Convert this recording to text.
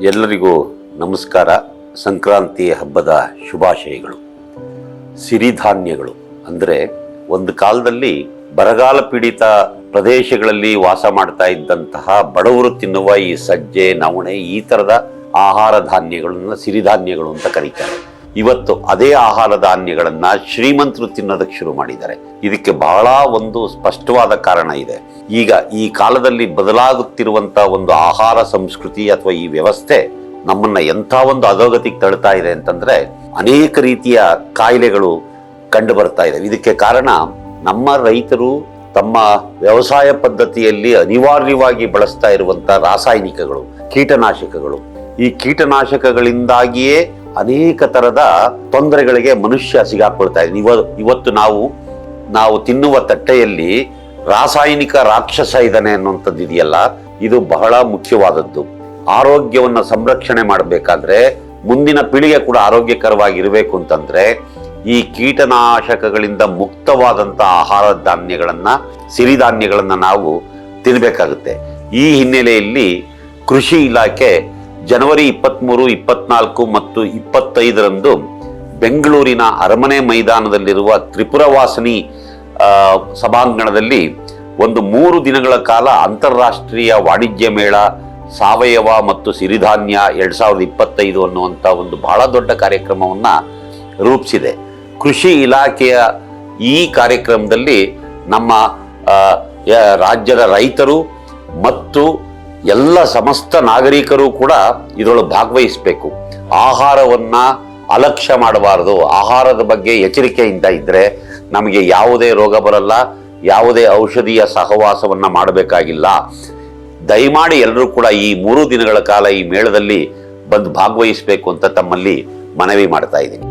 ಎಲ್ಲರಿಗೂ ನಮಸ್ಕಾರ. ಸಂಕ್ರಾಂತಿ ಹಬ್ಬದ ಶುಭಾಶಯಗಳು. ಸಿರಿಧಾನ್ಯಗಳು ಅಂದರೆ ಒಂದು ಕಾಲದಲ್ಲಿ ಬರಗಾಲ ಪೀಡಿತ ಪ್ರದೇಶಗಳಲ್ಲಿ ವಾಸ ಮಾಡ್ತಾ ಇದ್ದಂತಹ ಬಡವರು ತಿನ್ನುವ ಈ ಸಜ್ಜೆ, ನವಣೆ ಈ ಥರದ ಆಹಾರ ಧಾನ್ಯಗಳನ್ನು ಸಿರಿಧಾನ್ಯಗಳು ಅಂತ ಕರೀತಾರೆ. ಇವತ್ತು ಅದೇ ಆಹಾರ ಧಾನ್ಯಗಳನ್ನು ಶ್ರೀಮಂತರು ತಿನ್ನೋದಕ್ಕೆ ಶುರು ಮಾಡಿದ್ದಾರೆ. ಇದಕ್ಕೆ ಬಹಳ ಒಂದು ಸ್ಪಷ್ಟವಾದ ಕಾರಣ ಇದೆ. ಈಗ ಈ ಕಾಲದಲ್ಲಿ ಬದಲಾಗುತ್ತಿರುವಂತ ಒಂದು ಆಹಾರ ಸಂಸ್ಕೃತಿ ಅಥವಾ ಈ ವ್ಯವಸ್ಥೆ ನಮ್ಮನ್ನ ಎಂಥ ಒಂದು ಅಧೋಗತಿಗೆ ತಳ್ತಾ ಇದೆ ಅಂತಂದ್ರೆ ಅನೇಕ ರೀತಿಯ ಕಾಯಿಲೆಗಳು ಕಂಡು ಬರ್ತಾ ಇದೆ. ಇದಕ್ಕೆ ಕಾರಣ ನಮ್ಮ ರೈತರು ತಮ್ಮ ವ್ಯವಸಾಯ ಪದ್ಧತಿಯಲ್ಲಿ ಅನಿವಾರ್ಯವಾಗಿ ಬಳಸ್ತಾ ಇರುವಂಥ ರಾಸಾಯನಿಕಗಳು, ಕೀಟನಾಶಕಗಳು. ಈ ಕೀಟನಾಶಕಗಳಿಂದಾಗಿಯೇ ಅನೇಕ ತರದ ತೊಂದರೆಗಳಿಗೆ ಮನುಷ್ಯ ಸಿಗಾಕೊಳ್ತಾ ಇದೆ ಇವ ಇವತ್ತು ನಾವು ನಾವು ತಿನ್ನುವ ತಟ್ಟೆಯಲ್ಲಿ ರಾಸಾಯನಿಕ ರಾಕ್ಷಸ ಇದ್ದಾನೆ ಅನ್ನುವಂಥದ್ದು ಇದೆಯಲ್ಲ, ಇದು ಬಹಳ ಮುಖ್ಯವಾದದ್ದು. ಆರೋಗ್ಯವನ್ನು ಸಂರಕ್ಷಣೆ ಮಾಡಬೇಕಾದ್ರೆ ಮುಂದಿನ ಪೀಳಿಗೆ ಕೂಡ ಆರೋಗ್ಯಕರವಾಗಿರಬೇಕು ಅಂತಂದ್ರೆ ಈ ಕೀಟನಾಶಕಗಳಿಂದ ಮುಕ್ತವಾದಂಥ ಆಹಾರ ಧಾನ್ಯಗಳನ್ನ, ಸಿರಿಧಾನ್ಯಗಳನ್ನ ನಾವು ತಿನ್ನಬೇಕಾಗುತ್ತೆ ಈ ಹಿನ್ನೆಲೆಯಲ್ಲಿ ಕೃಷಿ ಇಲಾಖೆ ಜನವರಿ ಇಪ್ಪತ್ತ್ಮೂರು ಇಪ್ಪತ್ನಾಲ್ಕು ಮತ್ತು ಇಪ್ಪತ್ತೈದರಂದು ಬೆಂಗಳೂರಿನ ಅರಮನೆ ಮೈದಾನದಲ್ಲಿರುವ ತ್ರಿಪುರವಾಸಿನಿ ಸಭಾಂಗಣದಲ್ಲಿ ಒಂದು ಮೂರು ದಿನಗಳ ಕಾಲ ಅಂತಾರಾಷ್ಟ್ರೀಯ ವಾಣಿಜ್ಯ ಮೇಳ, ಸಾವಯವ ಮತ್ತು ಸಿರಿಧಾನ್ಯ ಎರಡು ಸಾವಿರದ ಇಪ್ಪತ್ತೈದು ಅನ್ನುವಂಥ ಒಂದು ಬಹಳ ದೊಡ್ಡ ಕಾರ್ಯಕ್ರಮವನ್ನ ರೂಪಿಸಿದೆ. ಕೃಷಿ ಇಲಾಖೆಯ ಈ ಕಾರ್ಯಕ್ರಮದಲ್ಲಿ ನಮ್ಮ ರಾಜ್ಯದ ರೈತರು ಮತ್ತು ಎಲ್ಲ ಸಮಸ್ತ ನಾಗರಿಕರು ಕೂಡ ಇದರೊಳಗೆ ಭಾಗವಹಿಸಬೇಕು. ಆಹಾರವನ್ನ ಅಲಕ್ಷ್ಯ ಮಾಡಬಾರದು. ಆಹಾರದ ಬಗ್ಗೆ ಎಚ್ಚರಿಕೆಯಿಂದ ಇದ್ರೆ ನಮಗೆ ಯಾವುದೇ ರೋಗ ಬರಲ್ಲ, ಯಾವುದೇ ಔಷಧಿಯ ಸಹವಾಸವನ್ನ ಮಾಡಬೇಕಾಗಿಲ್ಲ. ದಯಮಾಡಿ ಎಲ್ಲರೂ ಕೂಡ ಈ ಮೂರು ದಿನಗಳ ಕಾಲ ಈ ಮೇಳದಲ್ಲಿ ಬಂದು ಭಾಗವಹಿಸಬೇಕು ಅಂತ ತಮ್ಮಲ್ಲಿ ಮನವಿ ಮಾಡ್ತಾ ಇದ್ದೀನಿ.